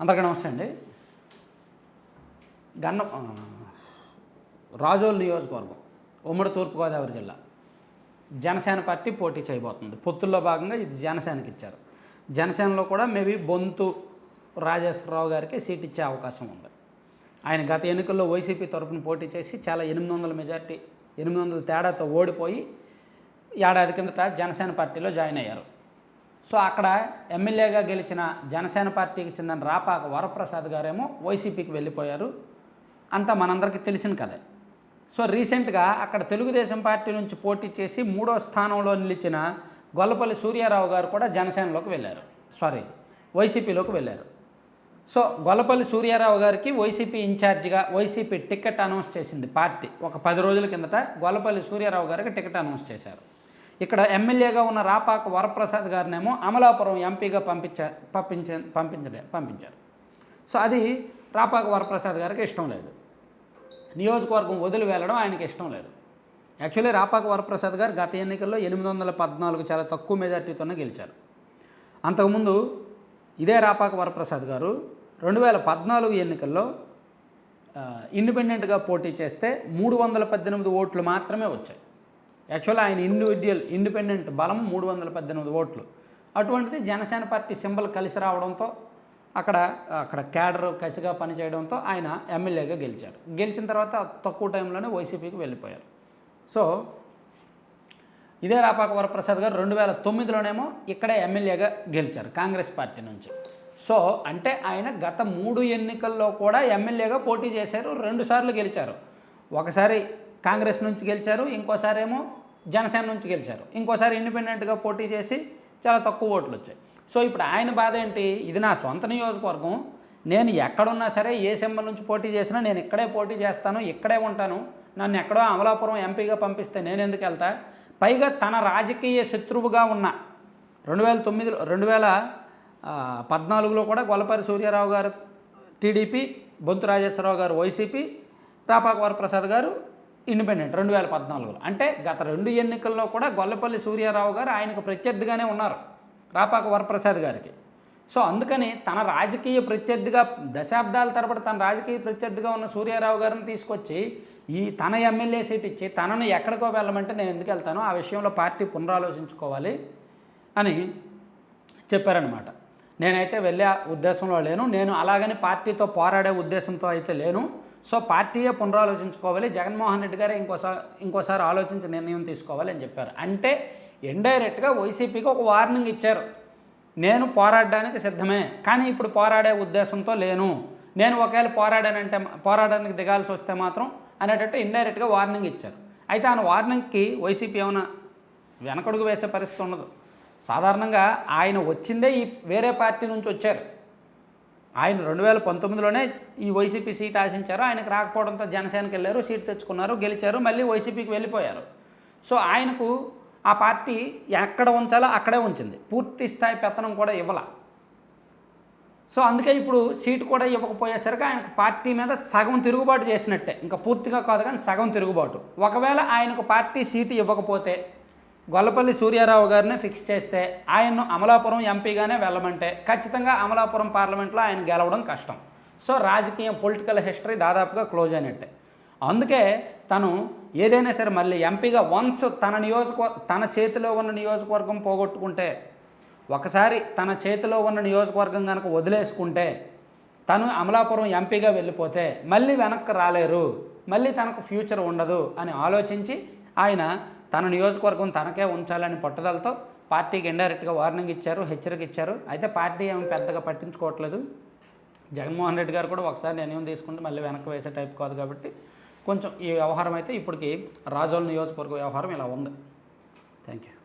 అందరికీ నమస్తే అండి. గన్న రాజోల్ నియోజకవర్గం ఉమ్మడి తూర్పుగోదావరి జిల్లా. జనసేన పార్టీ పోటీ చేయబోతుంది. పొత్తుల్లో భాగంగా ఇది జనసేనకి ఇచ్చారు. జనసేనలో కూడా మేబీ బొంతు రాజేశ్వరరావు గారికి సీట్ ఇచ్చే అవకాశం ఉంది. ఆయన గత ఎన్నికల్లో వైసీపీ తరఫున పోటీ చేసి చాలా ఎనిమిది వందల మెజార్టీ ఎనిమిది వందల తేడాతో ఓడిపోయి ఏడాది కిందట జనసేన పార్టీలో జాయిన్ అయ్యారు. సో అక్కడ ఎమ్మెల్యేగా గెలిచిన జనసేన పార్టీకి చెందిన రాపాక వరప్రసాద్ గారేమో వైసీపీకి వెళ్ళిపోయారు. అంతా మనందరికీ తెలిసిన కదే సో రీసెంట్గా అక్కడ తెలుగుదేశం పార్టీ నుంచి పోటీ చేసి మూడో స్థానంలో నిలిచిన గొల్లపల్లి సూర్యారావు గారు కూడా జనసేనలోకి వెళ్ళారు. సారీ వైసీపీలోకి వెళ్ళారు. సో గొల్లపల్లి సూర్యారావు గారికి వైసీపీ ఇన్ఛార్జిగా వైసీపీ టికెట్ అనౌన్స్ చేసింది పార్టీ. ఒక పది రోజుల కిందట గొల్లపల్లి సూర్యారావు గారికి టికెట్ అనౌన్స్ చేశారు. ఇక్కడ ఎమ్మెల్యేగా ఉన్న రాపాక వరప్రసాద్ గారినేమో అమలాపురం ఎంపీగా పంపించారు పంపించ పంపించలే పంపించారు. సో అది రాపాక వరప్రసాద్ గారికి ఇష్టం లేదు. నియోజకవర్గం వదిలి వెళ్ళడం ఆయనకి ఇష్టం లేదు. యాక్చువల్లీ రాపాక వరప్రసాద్ గారు గత ఎన్నికల్లో ఎనిమిది వందల పద్నాలుగు చాలా తక్కువ మెజార్టీతోనే గెలిచారు. అంతకుముందు ఇదే రాపాక వరప్రసాద్ గారు రెండు వేల పద్నాలుగు ఎన్నికల్లో ఇండిపెండెంట్గా పోటీ చేస్తే మూడు వందల పద్దెనిమిది ఓట్లు మాత్రమే వచ్చాయి. యాక్చువల్ ఆయన ఇండివిజువల్ ఇండిపెండెంట్ బలం మూడు వందల పద్దెనిమిది ఓట్లు. అటువంటిది జనసేన పార్టీ సింబల్ కలిసి రావడంతో అక్కడ అక్కడ క్యాడర్ కసిగా పనిచేయడంతో ఆయన ఎమ్మెల్యేగా గెలిచారు. గెలిచిన తర్వాత తక్కువ టైంలోనే వైసీపీకి వెళ్ళిపోయారు. సో ఇదే రాపాక వరప్రసాద్ గారు రెండు వేల తొమ్మిదిలోనేమో ఇక్కడే ఎమ్మెల్యేగా గెలిచారు కాంగ్రెస్ పార్టీ నుంచి. సో అంటే ఆయన గత మూడు ఎన్నికల్లో కూడా ఎమ్మెల్యేగా పోటీ చేశారు రెండుసార్లు గెలిచారు. ఒకసారి కాంగ్రెస్ నుంచి గెలిచారు ఇంకోసారి ఏమో జనసేన నుంచి గెలిచారు. ఇంకోసారి ఇండిపెండెంట్గా పోటీ చేసి చాలా తక్కువ ఓట్లు వచ్చాయి సో ఇప్పుడు ఆయన బాధ ఏంటి? ఇది నా సొంత నియోజకవర్గం. నేను ఎక్కడున్నా సరే ఏ సింబల్ నుంచి పోటీ చేసినా నేను ఇక్కడే పోటీ చేస్తాను ఇక్కడే ఉంటాను. నన్ను ఎక్కడో అమలాపురం ఎంపీగా పంపిస్తే నేను ఎందుకు వెళ్తా? పైగా తన రాజకీయ శత్రువుగా ఉన్న రెండు వేల తొమ్మిదిలో రెండు వేల పద్నాలుగులో కూడా గొల్లపరి సూర్యారావు గారు టీడీపీ బొంతు రాజేశ్వరరావు గారు వైసీపీ రాపాక వరప్రసాద్ గారు ఇండిపెండెంట్ రెండు వేల పద్నాలుగులో. అంటే గత రెండు ఎన్నికల్లో కూడా గొల్లపల్లి సూర్యారావు గారు ఆయనకు ప్రత్యర్థిగానే ఉన్నారు రాపాక వరప్రసాద్ గారికి. సో అందుకని తన రాజకీయ ప్రత్యర్థిగా దశాబ్దాల తరబడి తన రాజకీయ ప్రత్యర్థిగా ఉన్న సూర్యారావు గారిని తీసుకొచ్చి ఈ తన ఎమ్మెల్యే సీట్ ఇచ్చి తనను ఎక్కడికో వెళ్ళమంటే నేను ఎందుకు వెళ్తాను ఆ విషయంలో పార్టీ పునరాలోచించుకోవాలి అని చెప్పారనమాట నేనైతే వెళ్ళే ఉద్దేశంలో లేను నేను అలాగని పార్టీతో పోరాడే ఉద్దేశంతో అయితే లేను. సో పార్టీయే పునరాలోచించుకోవాలి. జగన్మోహన్ రెడ్డి గారే ఇంకోసారి ఇంకోసారి ఆలోచించి నిర్ణయం తీసుకోవాలి అని చెప్పారు. అంటే ఇండైరెక్ట్గా వైసీపీకి ఒక వార్నింగ్ ఇచ్చారు. నేను పోరాడడానికి సిద్ధమే కానీ ఇప్పుడు పోరాడే ఉద్దేశంతో లేను. నేను ఒకవేళ పోరాడానంటే పోరాడడానికి దిగాల్సి వస్తే మాత్రం అనేటట్టు ఇండైరెక్ట్గా వార్నింగ్ ఇచ్చారు. అయితే ఆయన వార్నింగ్కి వైసీపీ ఏమైనా వెనకడుగు వేసే పరిస్థితి ఉండదు. సాధారణంగా ఆయన వచ్చిందే ఈ వేరే పార్టీ నుంచి వచ్చారు. ఆయన రెండు వేల పంతొమ్మిదిలోనే ఈ వైసీపీ సీట్ ఆశించారు. ఆయనకు రాకపోవడంతో జనసేనకి వెళ్ళారు సీట్ తెచ్చుకున్నారు గెలిచారు మళ్ళీ వైసీపీకి వెళ్ళిపోయారు. సో ఆయనకు ఆ పార్టీ ఎక్కడ ఉంచాలో అక్కడే ఉంచింది. పూర్తి స్థాయి పెత్తనం కూడా ఇవ్వాల. సో అందుకే ఇప్పుడు సీటు కూడా ఇవ్వకపోయేసరికి ఆయనకు పార్టీ మీద సగం తిరుగుబాటు చేసినట్టే. ఇంకా పూర్తిగా కాదు కానీ సగం తిరుగుబాటు. ఒకవేళ ఆయనకు పార్టీ సీటు ఇవ్వకపోతే గొల్లపల్లి సూర్యారావు గారిని ఫిక్స్ చేస్తే ఆయన్ను అమలాపురం ఎంపీగానే వెళ్ళమంటే ఖచ్చితంగా అమలాపురం పార్లమెంట్లో ఆయన గెలవడం కష్టం. సో రాజకీయం పొలిటికల్ హిస్టరీ దాదాపుగా క్లోజ్ అయినట్టే. అందుకే తను ఏదైనా సరే మళ్ళీ ఎంపీగా వన్స్ తన నియోజకవర్గ తన చేతిలో ఉన్న నియోజకవర్గం పోగొట్టుకుంటే ఒకసారి తన చేతిలో ఉన్న నియోజకవర్గం కనుక వదిలేసుకుంటే తను అమలాపురం ఎంపీగా వెళ్ళిపోతే మళ్ళీ వెనక్కి రాలేరు మళ్ళీ తనకు ఫ్యూచర్ ఉండదు అని ఆలోచించి ఆయన తన నియోజకవర్గం తనకే ఉంచాలని పట్టుదలతో పార్టీకి ఇండైరెక్ట్గా వార్నింగ్ ఇచ్చారు హెచ్చరిక ఇచ్చారు. అయితే పార్టీ ఏమి పెద్దగా పట్టించుకోవట్లేదు. జగన్మోహన్ రెడ్డి గారు కూడా ఒకసారి నిర్ణయం తీసుకుంటే మళ్ళీ వెనక్కి వేసే టైప్ కాదు కాబట్టి కొంచెం ఈ వ్యవహారం అయితే ఇప్పటికి రాజోల నియోజకవర్గ వ్యవహారం ఇలా ఉంది. Thank you